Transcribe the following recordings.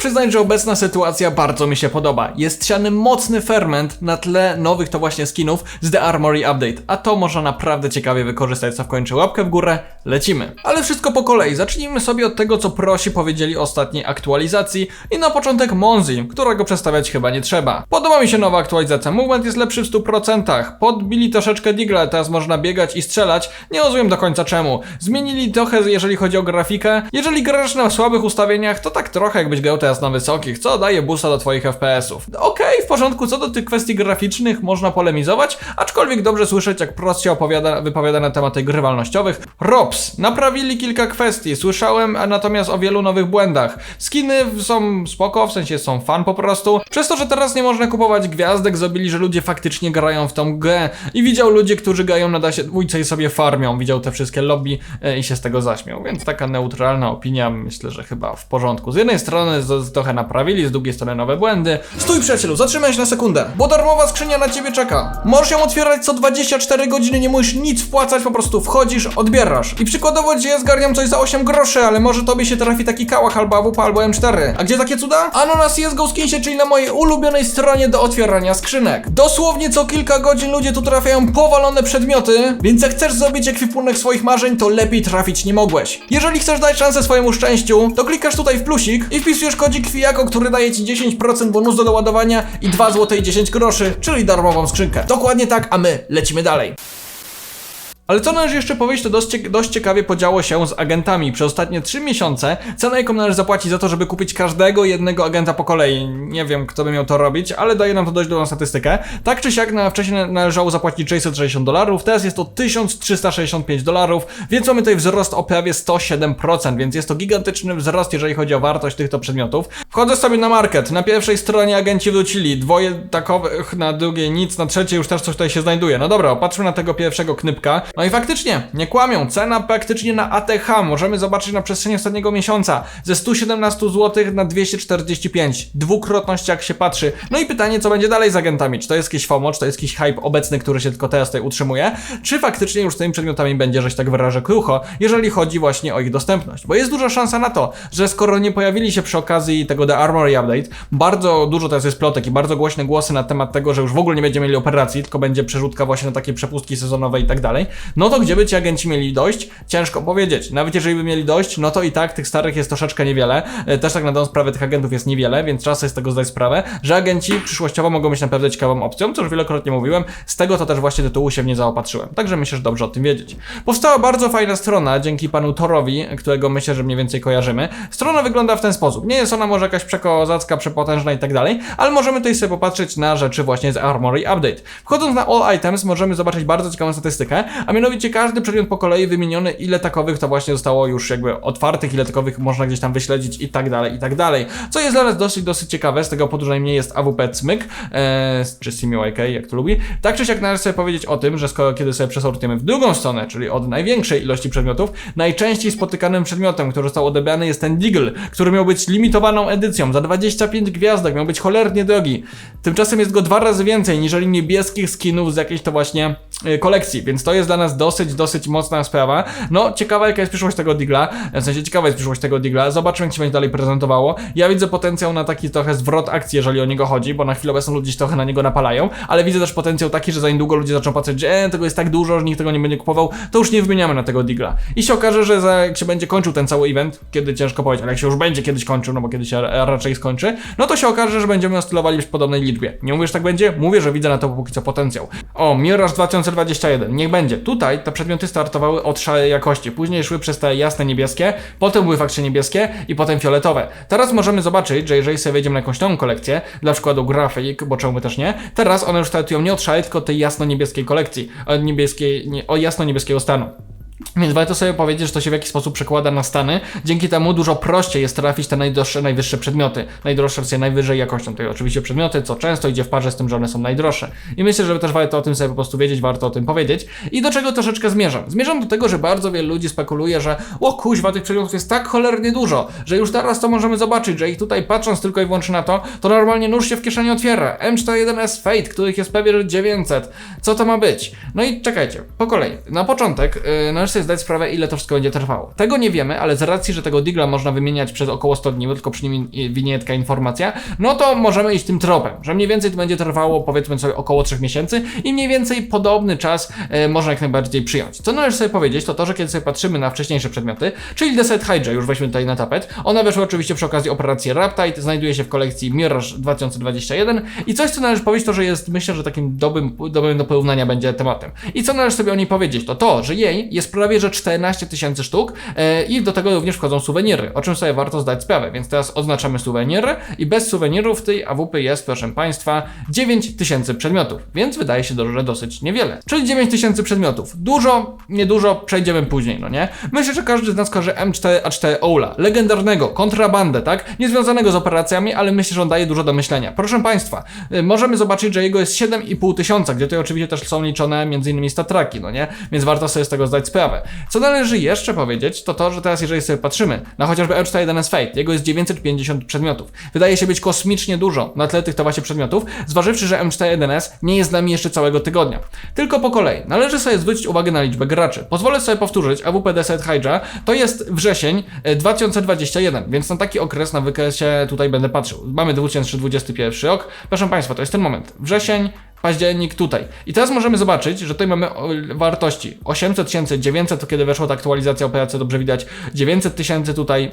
przyznać, że obecna sytuacja bardzo mi się podoba. Jest siany mocny ferment na tle nowych to właśnie skinów z The Armory Update, a to można naprawdę ciekawie wykorzystać, co wkończy łapkę w górę, lecimy. Ale wszystko po kolei, zacznijmy sobie od tego, co prosi powiedzieli ostatniej aktualizacji i na początek Monzi, którego przedstawiać chyba nie trzeba. Podoba mi się nowa aktualizacja, movement jest lepszy w 100%, podbili troszeczkę digla, teraz można biegać i strzelać, nie rozumiem do końca czemu. Zmienili trochę, jeżeli chodzi o grafikę, jeżeli grasz na słabych ustawieniach, to tak trochę jakbyś grał teraz na wysokich, co daje boosta do twoich FPS-ów. Okej, porządku, co do tych kwestii graficznych można polemizować, aczkolwiek dobrze słyszeć, jak Prost się opowiada, wypowiada na tematy grywalnościowych. Robs, naprawili kilka kwestii, słyszałem natomiast o wielu nowych błędach. Skiny są spoko, w sensie są fan po prostu. Przez to, że teraz nie można kupować gwiazdek, zrobili, że ludzie faktycznie grają w tą grę i widział ludzi, którzy grają na dasie dwójce i sobie farmią, widział te wszystkie lobby e, i się z tego zaśmiał, więc taka neutralna opinia, myślę, że chyba w porządku. Z jednej strony z, z trochę naprawili, z drugiej strony nowe błędy. Stój przyjacielu, zatrzymaj się na sekundę, bo darmowa skrzynia na ciebie czeka. Możesz ją otwierać co 24 godziny, nie musisz nic wpłacać, po prostu wchodzisz, odbierasz. I przykładowo gdzie ja zgarniam coś za 8 groszy, ale może tobie się trafi taki kałach albo AWP albo M4. A gdzie takie cuda? Ano na CSGO Skinsie, czyli na mojej ulubionej stronie do otwierania skrzynek. Dosłownie co kilka godzin ludzie tu trafiają powalone przedmioty, więc jak chcesz zrobić ekwipunek swoich marzeń, to lepiej trafić nie mogłeś. Jeżeli chcesz dać szansę swojemu szczęściu, to klikasz tutaj w plusik i wpisujesz kodzik Kwijako, który daje ci 10% bonus do doładowania i 2 zł i 10 groszy, czyli darmową skrzynkę. Dokładnie tak, a my lecimy dalej. Ale co należy jeszcze powiedzieć, to dość, dość ciekawie podziało się z agentami. Przez ostatnie 3 miesiące cena, jaką należy zapłacić za to, żeby kupić każdego jednego agenta po kolei. Nie wiem, kto by miał to robić, ale daje nam to dość dobrą statystykę. Tak czy siak, na wcześniej na- należało zapłacić 660 dolarów, teraz jest to 1365 dolarów, więc mamy tutaj wzrost o prawie 107%, więc jest to gigantyczny wzrost, jeżeli chodzi o wartość tych to przedmiotów. Wchodzę sobie na market, na pierwszej stronie agenci wrócili, dwoje takowych, na drugiej nic, na trzeciej już też coś tutaj się znajduje. No dobra, patrzmy na tego pierwszego knypka. No i faktycznie, nie kłamią, cena praktycznie na ATH możemy zobaczyć na przestrzeni ostatniego miesiąca ze 117 zł na 245. Dwukrotność jak się patrzy. No i pytanie, co będzie dalej z agentami? Czy to jest jakiś FOMO, czy to jest jakiś hype obecny, który się tylko teraz tutaj utrzymuje? Czy faktycznie już z tymi przedmiotami będzie, że się tak wyrażę, krucho, jeżeli chodzi właśnie o ich dostępność? Bo jest duża szansa na to, że skoro nie pojawili się przy okazji tego The Armory Update, bardzo dużo teraz jest plotek i bardzo głośne głosy na temat tego, że już w ogóle nie będziemy mieli operacji, tylko będzie przerzutka właśnie na takie przepustki sezonowe i tak dalej, no to gdzie by ci agenci mieli dojść? Ciężko powiedzieć. Nawet jeżeli by mieli dojść, no to i tak tych starych jest troszeczkę niewiele. E, Też tak na dobrą sprawę tych agentów jest niewiele, więc trzeba sobie z tego zdać sprawę, że agenci przyszłościowo mogą być naprawdę ciekawą opcją, co już wielokrotnie mówiłem. Z tego to też właśnie tytułu się nie zaopatrzyłem. Także myślę, że dobrze o tym wiedzieć. Powstała bardzo fajna strona dzięki panu Torowi, którego myślę, że mniej więcej kojarzymy. Strona wygląda w ten sposób. Nie jest ona może jakaś przekozacka, przepotężna i tak dalej, ale możemy tutaj sobie popatrzeć na rzeczy właśnie z Armory Update. Wchodząc na All Items możemy zobaczyć bardzo ciekawą statystykę, a mianowicie każdy przedmiot po kolei wymieniony, ile takowych to właśnie zostało już jakby otwartych, ile takowych można gdzieś tam wyśledzić i tak dalej, i tak dalej. Co jest dla nas dosyć, dosyć ciekawe, z tego powodu, najmniej jest AWP Cmyk, e, czy SimiYK, jak to lubi. Tak czy siak należy sobie powiedzieć o tym, że skoro kiedy sobie przesortujemy w drugą stronę, czyli od największej ilości przedmiotów, najczęściej spotykanym przedmiotem, który został odebrany jest ten Deagle, który miał być limitowaną edycją, za 25 gwiazdek, miał być cholernie drogi. Tymczasem jest go dwa razy więcej, niżeli niebieskich skinów z jakiejś to właśnie e, kolekcji, więc to jest dla nas dosyć, dosyć mocna sprawa. No, ciekawa jaka jest przyszłość tego Digla, w sensie ciekawa jest przyszłość tego Digla, zobaczymy jak się będzie dalej prezentowało. Ja widzę potencjał na taki trochę zwrot akcji, jeżeli o niego chodzi, bo na chwilę obecną ludzie trochę na niego napalają, ale widzę też potencjał taki, że za niedługo ludzie zaczną patrzeć, że e, tego jest tak dużo, że nikt tego nie będzie kupował, to już nie wymieniamy na tego Digla. I się okaże, że za, jak się będzie kończył ten cały event, kiedy ciężko powiedzieć, ale jak się już będzie kiedyś kończył, no bo kiedyś się ra- raczej skończy, no to się okaże, że będziemy oscylowali w podobnej liczbie. Nie mówię, że tak będzie? Mówię, że widzę na to póki co potencjał. O, Mirage 2021, niech będzie. Tutaj te przedmioty startowały od szalej jakości, później szły przez te jasne niebieskie, potem były faktycznie niebieskie i potem fioletowe. Teraz możemy zobaczyć, że jeżeli sobie wejdziemy na jakąś nową kolekcję, dla przykładu grafik, bo czemu też nie, teraz one już startują nie od szalej, tylko tej jasno-niebieskiej kolekcji, od niebieskiej, nie, o jasno-niebieskiego stanu. Więc warto sobie powiedzieć, że to się w jakiś sposób przekłada na stany. Dzięki temu dużo prościej jest trafić te najdroższe, najwyższe przedmioty. Najdroższe wersje najwyżej jakością. Tutaj oczywiście przedmioty, co często idzie w parze z tym, że one są najdroższe. I myślę, że też warto o tym sobie po prostu wiedzieć, warto o tym powiedzieć. I do czego troszeczkę zmierzam? Zmierzam do tego, że bardzo wielu ludzi spekuluje, że o kuźwa, tych przedmiotów jest tak cholernie dużo, że już teraz to możemy zobaczyć, że ich tutaj patrząc tylko i wyłącznie na to, to normalnie nóż się w kieszeni otwiera. M41S Fate, których jest prawie że 900. Co to ma być? No i czekajcie, po kolei. Na początek yy, należy sobie zdać sprawę, ile to wszystko będzie trwało. Tego nie wiemy, ale z racji, że tego digla można wymieniać przez około 100 dni, bo tylko przy nim winie taka informacja, no to możemy iść tym tropem, że mniej więcej to będzie trwało powiedzmy sobie około 3 miesięcy i mniej więcej podobny czas e, można jak najbardziej przyjąć. Co należy sobie powiedzieć, to to, że kiedy sobie patrzymy na wcześniejsze przedmioty, czyli Deset Hydra, już weźmy tutaj na tapet, ona weszła oczywiście przy okazji operacji Raptide, znajduje się w kolekcji Mirage 2021 i coś, co należy powiedzieć, to, że jest, myślę, że takim dobrym, dobrym do porównania będzie tematem. I co należy sobie o niej powiedzieć, to to, że jej jest prawie, że 14 tysięcy sztuk e, i do tego również wchodzą suweniry, o czym sobie warto zdać sprawę, więc teraz oznaczamy suweniry i bez suwenirów tej AWP jest, proszę Państwa, 9 tysięcy przedmiotów, więc wydaje się, że dosyć niewiele. Czyli 9 tysięcy przedmiotów. Dużo, niedużo, przejdziemy później, no nie? Myślę, że każdy z nas kojarzy M4A4 Oula, legendarnego, kontrabandę, tak? Niezwiązanego z operacjami, ale myślę, że on daje dużo do myślenia. Proszę Państwa, y, możemy zobaczyć, że jego jest 7,5 tysiąca, gdzie tutaj oczywiście też są liczone m.in. statraki, no nie? Więc warto sobie z tego zdać sprawę. Co należy jeszcze powiedzieć, to to, że teraz jeżeli sobie patrzymy na chociażby M41S Fate, jego jest 950 przedmiotów. Wydaje się być kosmicznie dużo na tle tych to właśnie przedmiotów, zważywszy, że M41S nie jest z nami jeszcze całego tygodnia. Tylko po kolei. Należy sobie zwrócić uwagę na liczbę graczy. Pozwolę sobie powtórzyć, AWP Desert Hydra to jest wrzesień e, 2021, więc na taki okres na wykresie tutaj będę patrzył. Mamy 2021 rok. Proszę Państwa, to jest ten moment. Wrzesień, październik tutaj. I teraz możemy zobaczyć, że tutaj mamy wartości 800 tysięcy, 900 to kiedy weszła ta aktualizacja operacji, dobrze widać, 900 tysięcy tutaj,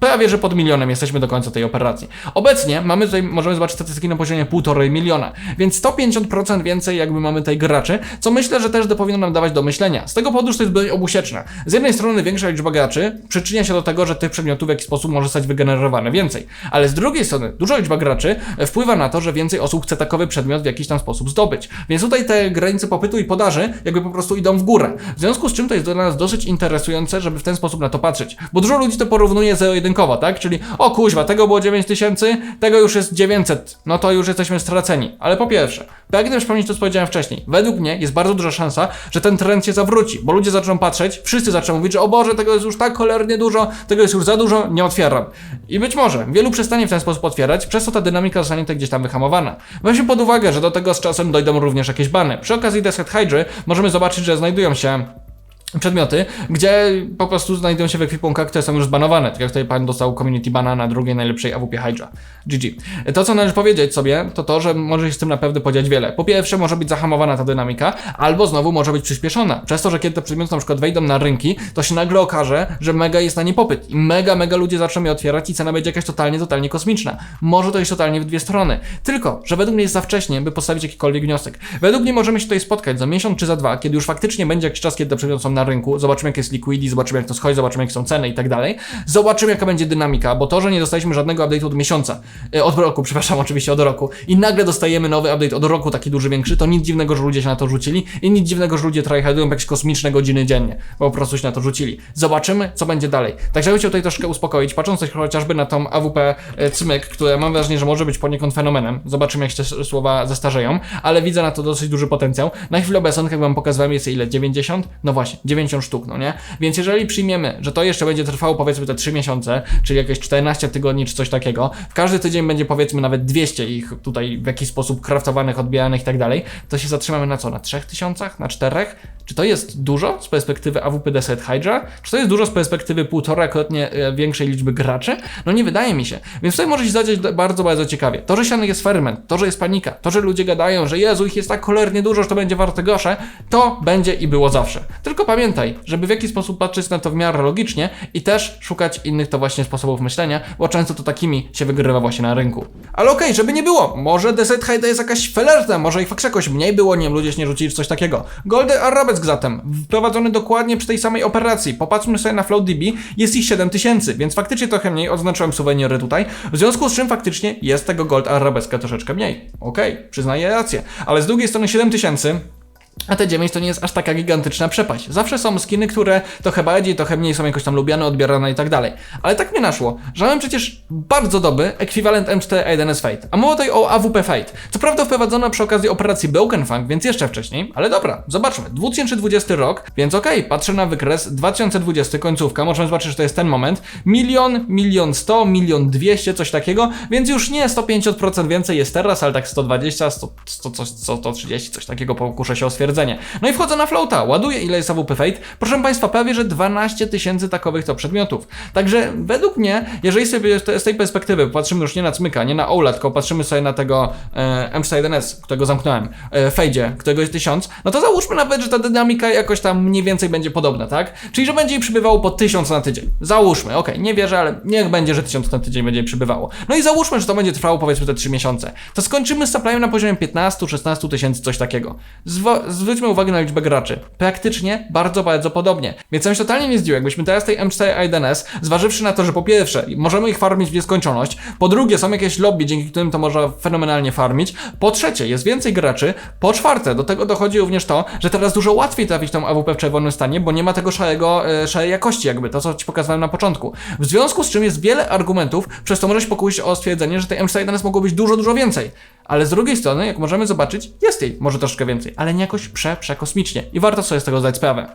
prawie że pod milionem jesteśmy do końca tej operacji. Obecnie mamy tutaj, możemy zobaczyć statystyki na poziomie 1,5 miliona, więc 150% więcej jakby mamy tej graczy, co myślę, że też powinno nam dawać do myślenia. Z tego powodu, że to jest broń obusieczna. Z jednej strony większa liczba graczy przyczynia się do tego, że tych przedmiotów w jakiś sposób może zostać wygenerowane więcej, ale z drugiej strony duża liczba graczy e, wpływa na to, że więcej osób chce takowy przedmiot w jakiś tam sposób zdobyć. Więc tutaj te granice popytu i podaży jakby po prostu idą w górę. W związku z czym to jest dla nas dosyć interesujące, żeby w ten sposób na to patrzeć. Bo dużo ludzi to porównuje zero-jedynkowo, tak? Czyli o kuźwa, tego było 9000, tego już jest 900. No to już jesteśmy straceni. Ale po pierwsze, pragnę przypomnieć to, co powiedziałem wcześniej. Według mnie jest bardzo duża szansa, że ten trend się zawróci, bo ludzie zaczną patrzeć, wszyscy zaczną mówić, że o Boże, tego jest już tak cholernie dużo, tego jest już za dużo, nie otwieram. I być może wielu przestanie w ten sposób otwierać, przez co ta dynamika zostanie gdzieś tam wyhamowana. Weźmy pod uwagę, że do tego z czasem dojdą również jakieś bany. Przy okazji Desert Hydry możemy zobaczyć, że znajdują się przedmioty, gdzie po prostu znajdują się w ekwipunkach, które są już zbanowane. Tak jak tutaj pan dostał community bana na drugiej najlepszej AWP Hydra. GG. To, co należy powiedzieć sobie, to to, że może się z tym naprawdę podziać wiele. Po pierwsze, może być zahamowana ta dynamika, albo znowu może być przyspieszona. Przez to, że kiedy te przedmioty na przykład wejdą na rynki, to się nagle okaże, że mega jest na nie popyt. I mega, mega ludzie zaczną je otwierać i cena będzie jakaś totalnie, totalnie kosmiczna. Może to iść totalnie w dwie strony. Tylko, że według mnie jest za wcześnie, by postawić jakikolwiek wniosek. Według mnie możemy się tutaj spotkać za miesiąc czy za dwa, kiedy już faktycznie będzie jakiś czas, kiedy te przedmioty są na rynku, zobaczymy jak jest liquidity, zobaczymy jak to schodzi, zobaczymy jak są ceny i tak dalej. Zobaczymy jaka będzie dynamika, bo to, że nie dostaliśmy żadnego update'u od miesiąca, e, od roku, przepraszam, oczywiście od roku i nagle dostajemy nowy update od roku, taki duży, większy, to nic dziwnego, że ludzie się na to rzucili i nic dziwnego, że ludzie tryhardują jakieś kosmiczne godziny dziennie, bo po prostu się na to rzucili. Zobaczymy, co będzie dalej. Także ja bym tutaj troszkę uspokoić, patrząc chociażby na tą AWP e, Cmyk, które mam wrażenie, że może być poniekąd fenomenem. Zobaczymy, jak się te słowa zestarzeją, ale widzę na to dosyć duży potencjał. Na chwilę obecną, jak wam pokazywałem, jest ile? 90? No właśnie, 90 sztuk, no nie? Więc jeżeli przyjmiemy, że to jeszcze będzie trwało powiedzmy te 3 miesiące, czyli jakieś 14 tygodni czy coś takiego, w każdy tydzień będzie powiedzmy nawet 200 ich tutaj w jakiś sposób kraftowanych, odbijanych i tak dalej, to się zatrzymamy na co? Na 3000? Na 4? Czy to jest dużo z perspektywy AWP Desert Hydra? Czy to jest dużo z perspektywy półtorakrotnie e, większej liczby graczy? No nie wydaje mi się. Więc tutaj może się zadziać bardzo, bardzo ciekawie. To, że siany jest ferment, to, że jest panika, to, że ludzie gadają, że Jezu, ich jest tak cholernie dużo, że to będzie warte grosze, to będzie i było zawsze. Tylko pamiętaj, żeby w jakiś sposób patrzeć na to w miarę logicznie i też szukać innych to właśnie sposobów myślenia, bo często to takimi się wygrywa właśnie na rynku. Ale okej, żeby nie było, może Desert Hydra jest jakaś felerta, może ich faktycznie jakoś mniej było, nie wiem, ludzie się nie rzucili czy coś takiego. Golden Arabesk zatem, wprowadzony dokładnie przy tej samej operacji. Popatrzmy sobie na FlowDB, jest ich 7000, więc faktycznie trochę mniej, odznaczyłem suweniry tutaj, w związku z czym faktycznie jest tego Gold Arabeska troszeczkę mniej. Okej, przyznaję rację, ale z drugiej strony 7000 a te 9 to nie jest aż taka gigantyczna przepaść. Zawsze są skiny, które trochę bardziej, trochę mniej są jakoś tam lubiane, odbierane i tak dalej. Ale tak mnie naszło, że mamy przecież bardzo dobry ekwiwalent M4A1S Fate. A mowa tutaj o AWP Fate. Co prawda wprowadzona przy okazji operacji Broken Funk, więc jeszcze wcześniej, ale dobra, zobaczmy. 2020 rok, więc okej, patrzę na wykres 2020 końcówka, możemy zobaczyć, że to jest ten moment. Milion, milion 100, milion 200, coś takiego, więc już nie 150% więcej jest teraz, ale tak 120, 100, 100, coś, 130, coś takiego pokuszę się o stwierdzenie. Potwierdzenie. No i wchodzę na floata, ładuję ile jest AWP Fate. Proszę Państwa, prawie że 12 tysięcy takowych to przedmiotów. Także według mnie, jeżeli sobie z tej perspektywy patrzymy już nie na Cmyka, nie na Ola, tylko patrzymy sobie na tego e, M41S, którego zamknąłem, e, którego jest 1000, no to załóżmy nawet, że ta dynamika jakoś tam mniej więcej będzie podobna, tak? Czyli, że będzie jej przybywało po 1000 na tydzień. Załóżmy, okej, nie wierzę, ale niech będzie, że 1000 na tydzień będzie jej przybywało. No i załóżmy, że to będzie trwało powiedzmy te 3 miesiące. To skończymy z supplyem na poziomie 15-16 tysięcy, coś takiego. Zwa- zwróćmy uwagę na liczbę graczy. Praktycznie bardzo, bardzo podobnie. Więc się totalnie nie zdziwił, jakbyśmy teraz tej M4A1S, zważywszy na to, że po pierwsze, możemy ich farmić w nieskończoność, po drugie, są jakieś lobby, dzięki którym to można fenomenalnie farmić, po trzecie, jest więcej graczy, po czwarte, do tego dochodzi również to, że teraz dużo łatwiej trafić tą AWP w czerwonym stanie, bo nie ma tego szarego, e, szarej jakości jakby, to co Ci pokazałem na początku. W związku z czym jest wiele argumentów, przez to może się pokusić o stwierdzenie, że tej M4A1S mogło być dużo, dużo więcej. Ale z drugiej strony, jak możemy zobaczyć, jest jej może troszkę więcej, ale nie jakoś prze, przekosmicznie i warto sobie z tego zdać sprawę.